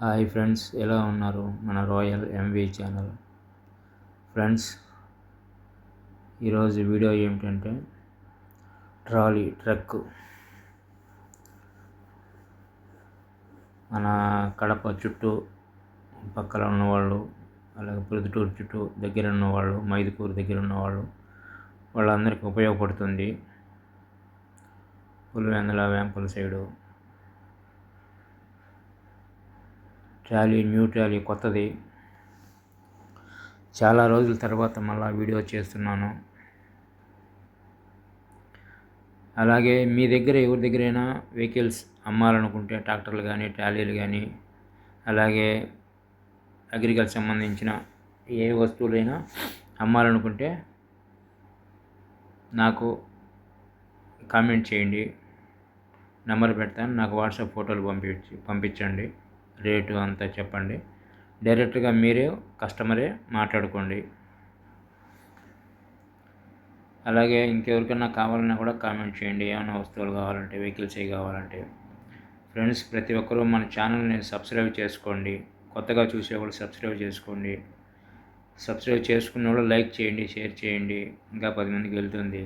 Hi friends ఎలా ఉన్నారు? మన రాయల్ ఎంవి ఛానల్. ఫ్రెండ్స్ ఈరోజు వీడియో ఏమిటంటే ట్రాలీ ట్రక్. మన కడప చుట్టూ పక్కన ఉన్నవాళ్ళు అలాగే ప్రొద్దుటూరు చుట్టూ దగ్గర ఉన్నవాళ్ళు మైదుకూరు దగ్గర ఉన్నవాళ్ళు వాళ్ళందరికీ ఉపయోగపడుతుంది. Pulivendula Vempala side trolley new trolley కొత్తది. చాలా రోజుల తర్వాత మళ్ళీ వీడియో చేస్తున్నాను. అలాగే మీ దగ్గర ఎవరి దగ్గరైనా వెహికల్స్ అమ్మాలనుకుంటే ట్రాక్టర్లు కానీ ట్రాలీలు కానీ అలాగే అగ్రికల్చర్ సంబంధించిన ఏ వస్తువులైనా అమ్మాలనుకుంటే నాకు కామెంట్ చేయండి. నెంబర్ పెడతాను. నాకు వాట్సాప్ ఫోటోలు పంపించి పంపించండి. రేటు అంతా చెప్పండి. డైరెక్ట్గా మీరే కస్టమరే మాట్లాడుకోండి. అలాగే ఇంకెవరికైనా కావాలన్నా కూడా కామెంట్ చేయండి. ఏమైనా వస్తువులు కావాలంటే వెహికల్స్ ఏ కావాలంటే. ఫ్రెండ్స్ ప్రతి ఒక్కరూ మన ఛానల్ని సబ్స్క్రైబ్ చేసుకోండి. కొత్తగా చూసేవాళ్ళు సబ్స్క్రైబ్ చేసుకోండి. సబ్స్క్రైబ్ చేసుకున్న వాళ్ళు లైక్ చేయండి షేర్ చేయండి. ఇంకా పది మందికి వెళ్తుంది.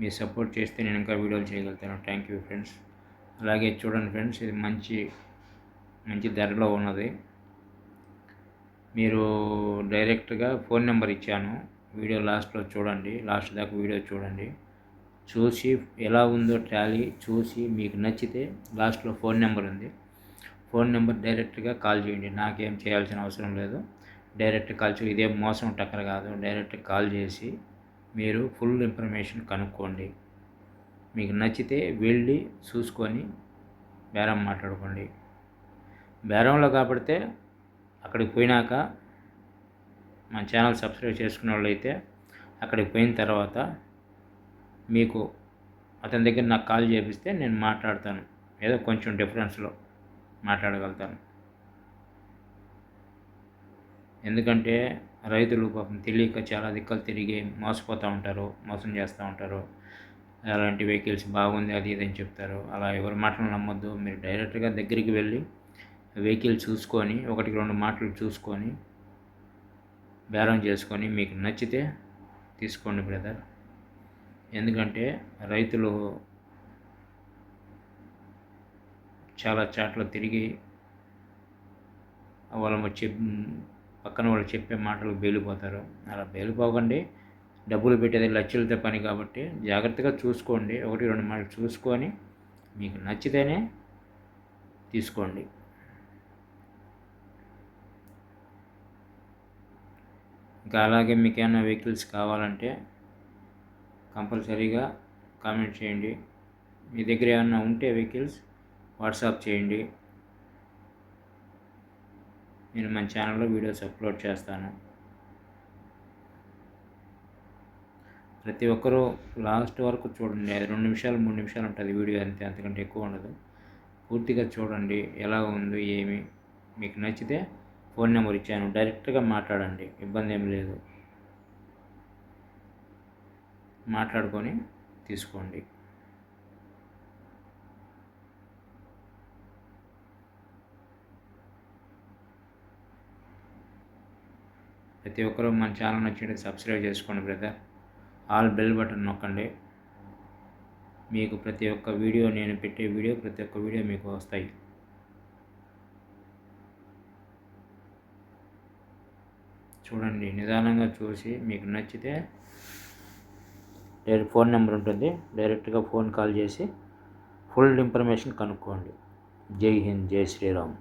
మీ సపోర్ట్ చేస్తే నేను ఇంకా వీడియోలు చేయగలుగుతాను. Thank you friends. అలాగే చూడండి ఫ్రెండ్స్ ఇది మంచి మంచి ధరలో ఉన్నది. మీరు డైరెక్ట్గా ఫోన్ నెంబర్ ఇచ్చాను. వీడియో లాస్ట్లో చూడండి. లాస్ట్ దాకా వీడియో చూడండి. చూసి ఎలా ఉందో ట్యాలీ చూసి మీకు నచ్చితే లాస్ట్లో ఫోన్ నెంబర్ ఉంది. ఫోన్ నెంబర్ డైరెక్ట్గా కాల్ చేయండి. నాకేం చేయాల్సిన అవసరం లేదు. డైరెక్ట్ కాల్ చేసి ఇదే మోసం టక్కర కాదు. డైరెక్ట్ కాల్ చేసి మీరు ఫుల్ ఇన్ఫర్మేషన్ కనుక్కోండి. మీకు నచ్చితే వెళ్ళి చూసుకొని బేరం మాట్లాడుకోండి. బేరంలో కాబడితే అక్కడికి పోయినాక మా ఛానల్ సబ్స్క్రైబ్ చేసుకున్న వాళ్ళైతే అక్కడికి పోయిన తర్వాత మీకు అతని దగ్గర నాకు కాల్ చేపిస్తే నేను మాట్లాడతాను. ఏదో కొంచెం డిఫరెన్స్లో మాట్లాడగలుగుతాను. ఎందుకంటే రైతులు పాపం తెలియక చాలా దిక్కలు తిరిగి మోసపోతూ ఉంటారు మోసం చేస్తూ ఉంటారు. అలాంటి వెహికల్స్ బాగుంది అది ఇది అని చెప్తారు. అలా ఎవరి మాటలు నమ్మొద్దు. మీరు డైరెక్ట్గా దగ్గరికి వెళ్ళి వెహికల్ చూసుకొని ఒకటికి రెండు మాటలు చూసుకొని బేరం చేసుకొని మీకు నచ్చితే తీసుకోండి బ్రదర్. ఎందుకంటే రైతులు చాలా చాట్ల తిరిగి వాళ్ళు చెప్ పక్కన వాళ్ళు చెప్పే మాటలు బేలిపోతారు. అలా బేలిపోకండి. డబ్బులు పెట్టేది లక్షలతో పని కాబట్టి జాగ్రత్తగా చూసుకోండి. ఒకటి రెండు మాటలు చూసుకొని మీకు నచ్చితేనే తీసుకోండి. ఇంకా అలాగే మీకు ఏమైనా వెహికల్స్ కావాలంటే కంపల్సరీగా కామెంట్ చేయండి. మీ దగ్గర ఏమైనా ఉంటే వెహికల్స్ వాట్సాప్ చేయండి. నేను మన ఛానల్లో వీడియోస్ అప్లోడ్ చేస్తాను. ప్రతి ఒక్కరూ లాస్ట్ వరకు చూడండి. అది రెండు నిమిషాలు మూడు నిమిషాలు ఉంటుంది వీడియో అంతే. అంతకంటే ఎక్కువ ఉండదు. పూర్తిగా చూడండి. ఎలా ఉందో ఏమి మీకు నచ్చితే ఫోన్ నెంబర్ ఇచ్చాను. డైరెక్ట్గా మాట్లాడండి. ఇబ్బంది ఏం లేదు. మాట్లాడుకొని తీసుకోండి. ప్రతి ఒక్కరూ మన ఛానల్ నచ్చింది సబ్స్క్రైబ్ చేసుకోండి బ్రదర్. ఆల్ బెల్ బటన్ నొక్కండి. మీకు ప్రతి ఒక్క వీడియో నేను పెట్టే వీడియో ప్రతి ఒక్క వీడియో మీకు వస్తాయి. చూడండి నిదానంగా చూసి మీకు నచ్చితే డైరెక్ట్ ఫోన్ నెంబర్ ఉంటుంది. డైరెక్ట్గా ఫోన్ కాల్ చేసి ఫుల్ ఇన్ఫర్మేషన్ కనుక్కోండి. జై హింద్ జై శ్రీరామ్.